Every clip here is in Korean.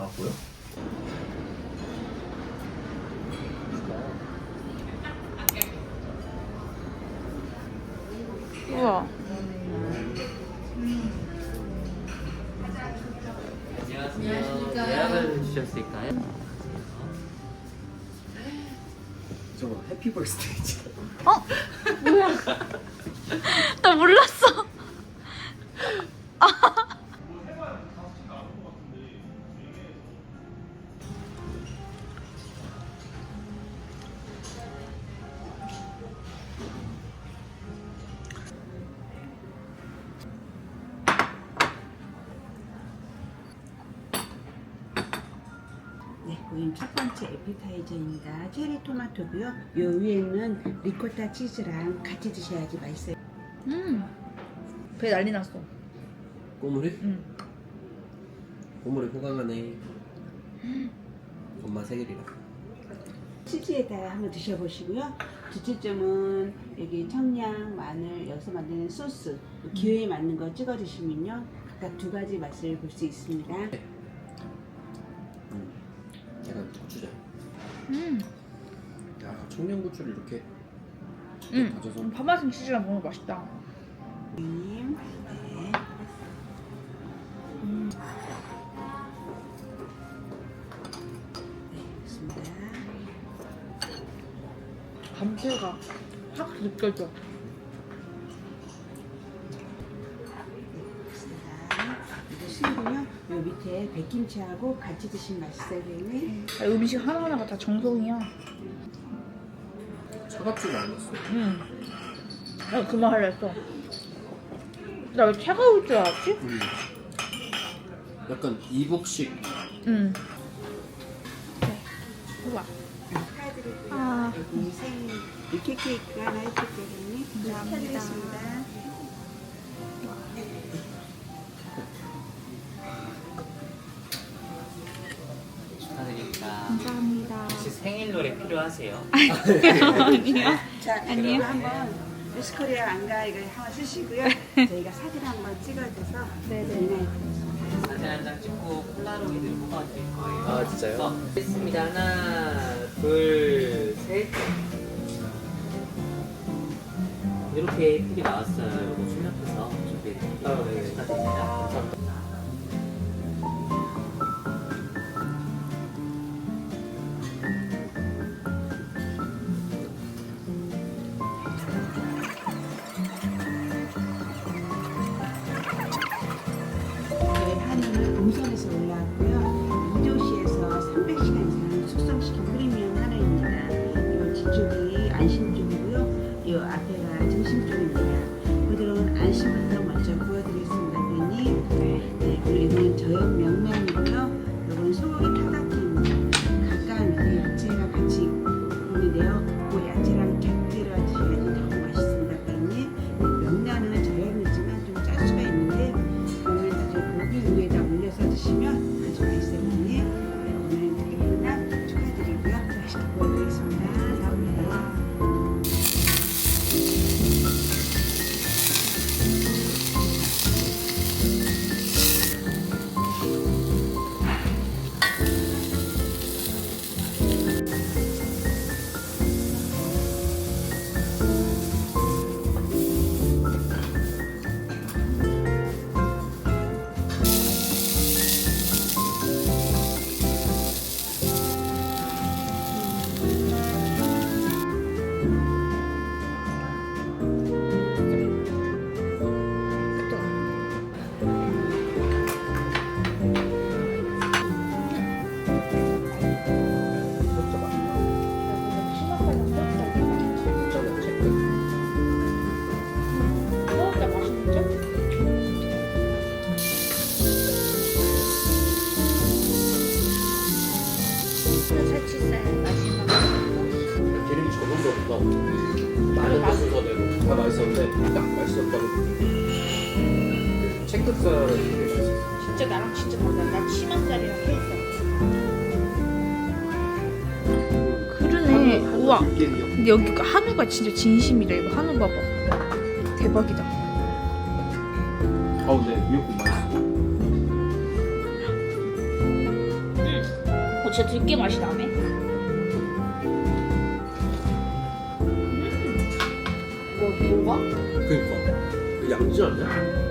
아 보여? 우와. 안녕하세요. 예약을 주셨을까요? 저거 해피 벌스데이지. 어? 뭐야? 나 몰랐어. 네, 고객님 첫 번째 에피타이저입니다. 체리 토마토고요. 요 위에는 리코타 치즈랑 같이 드셔야지 맛있어요. 음. 배 난리 났어. 꼬물이? 응. 꼬물이 호강하네. 엄마 생일이라. 치즈에다가 한번 드셔보시고요. 두째 점은 여기 청양, 마늘, 여기서 만드는 소스 기호에 맞는 거 찍어 드시면요. 각각 두 가지 맛을 볼 수 있습니다. 야 청양고추를 이렇게 음. 다져서 파마산 치즈랑 먹으면 맛있다. 좋습니다. 감태가 확 느껴져. 수육은요, 요 밑에 백김치하고 같이 드시면 맛있어요, 고객님. 아, 음식 하나하나가 다 정성이야. 차갑지가 않았어. 응. 나 그만 하려 했어. 나 왜 차가울 줄 알았지? 음. 약간 이북식. 응. 우와. 축하드리고요. 아. 이렇게 케이크가 하나 해드릴게요, 감사합니다. 축하드리겠습니다. 축하드립니다. 노래 필요하세요? 아니요. 자, 아니요. 한번 미스코리아 안가 이거 한번 쓰시고요. 저희가 사진 한번 찍어줘서 네네. 사진 한 장 찍고 폴라로이드를 뽑아드릴 거예요. 아, 진짜요? 어, 됐습니다. 하나, 둘, 셋. 이렇게 필이 나왔어요. 이거 출력해서 준비해드릴게요. 아, 네. 맛있었어. 진짜 나랑 진짜 달라. 나 치맛살이랑 케이크. 그러네. 우와. 근데 여기 그 한우가 진짜 진심이다. 이거 한우 봐봐. 대박이다. 아 근데 미역국 맛있어. 어, 진짜 들깨 맛이 나네. 뭐 뭐가? 그니까 그 양지 아니야?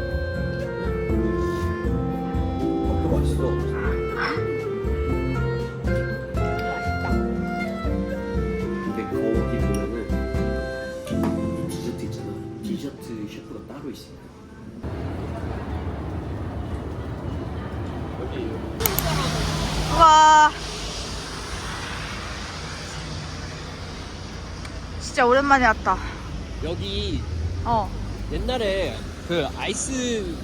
맛있다. 근데 거기 보면은 디저트 있잖아 디저트 셰프가 따로 있어 와. 진짜 오랜만에 왔다. 여기 어. 옛날에 그 아이스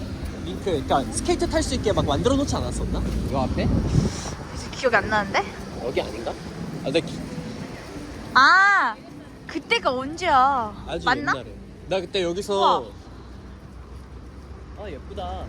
링크 그러니까 스케이트 탈 수 있게 막 만들어 놓지 않았었나? 요 앞에? 이제 기억이 안 나는데? 여기 아닌가? 아, 나 기, 아, 그때가 언제야? 아주 맞나? 옛날에. 나 그때 여기서 우와. 아 예쁘다.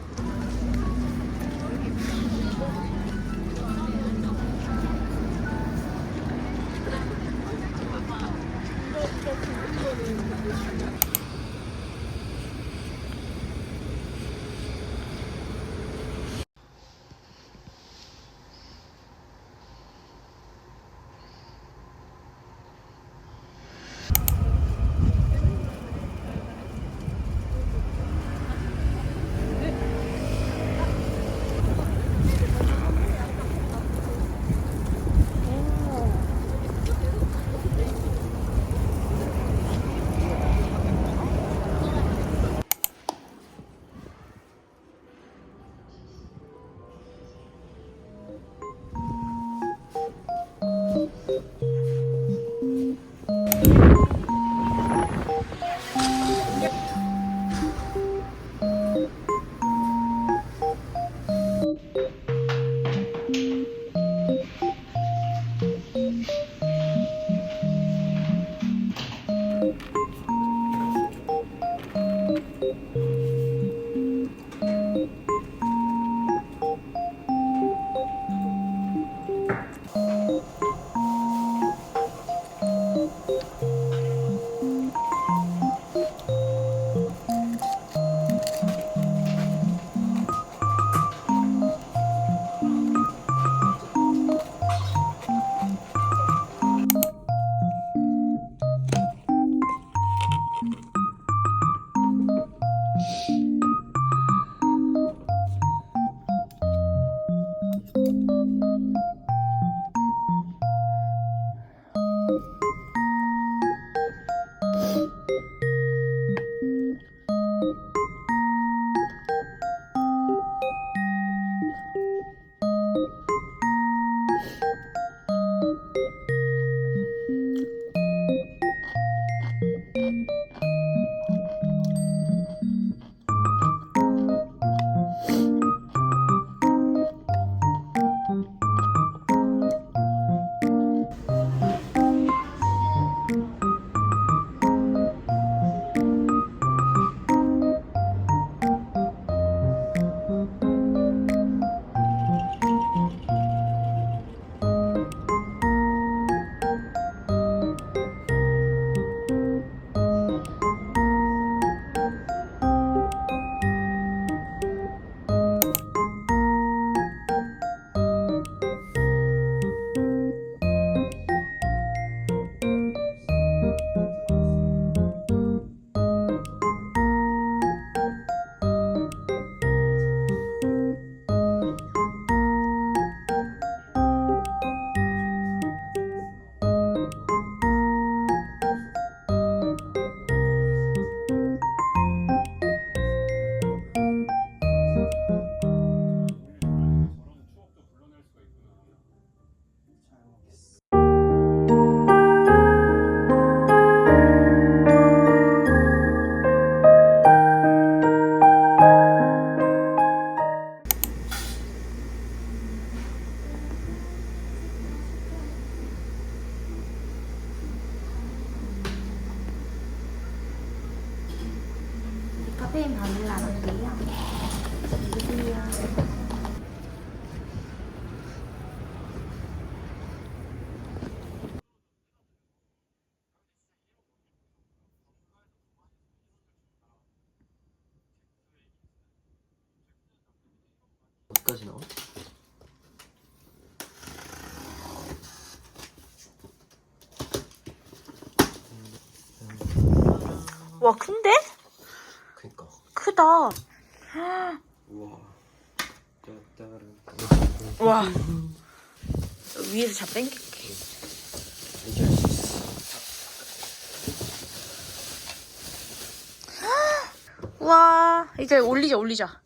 어디까지 나와? 와 큰데? 그니까. 크다. 우와. 와. 위에서 잡 땡길게. 이제 할수 있어. 와. 이제 올리자 올리자.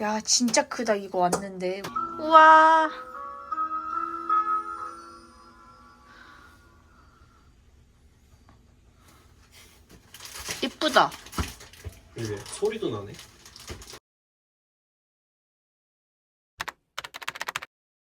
야 진짜 크다 이거 왔는데. 우와. 이쁘다. 이게 소리도 나네.